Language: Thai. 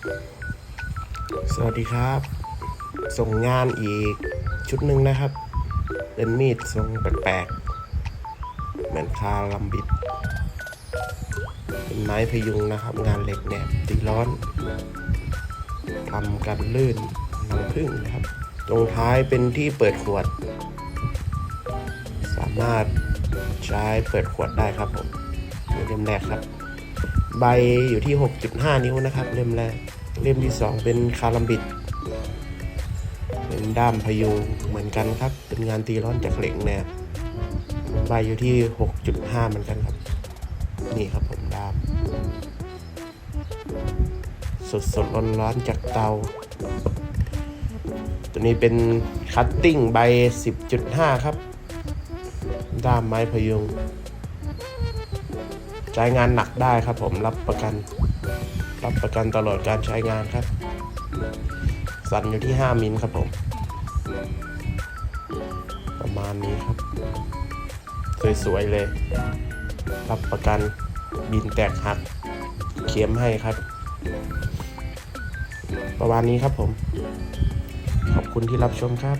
สวัสดีครับ ส่งงานอีกชุดหนึ่งนะครับ เป็นมีดทรงแปลกๆ เหมือนคาลัมบิด เป็นไม้พยุงนะครับ งานเหล็กเนี่ยตีร้อนทำกันลื่นน้ำพึ่งนะครับ ตรงท้ายเป็นที่เปิดขวด สามารถใช้เปิดขวดได้ครับผมนี่เล่มแรกครับ ใบอยู่ที่ 6.5 นิ้วนะครับ เล่มแรก เล่มที่ 2 เป็นคาลัมบิด เป็นด้ามพยุงเหมือนกันครับ เป็นงานตีร้อนจากเหล็กเนี่ย ใบอยู่ที่ 6.5 เหมือนกันครับ นี่ครับผมด้าม สดสดร้อนร้อนจากเตา ตัวนี้เป็นคัตติ้งใบ 10.5 ครับ ด้ามไม้พยุง ใช้งานหนักได้ครับผมรับประกัน รับประกันตลอดการใช้งานครับ สั่นอยู่ที่ 5 มิลครับผม ประมาณนี้ครับ สวยๆเลย รับประกันบินแตกหัก เข็มให้ครับ ประมาณนี้ครับผม ขอบคุณที่รับชมครับ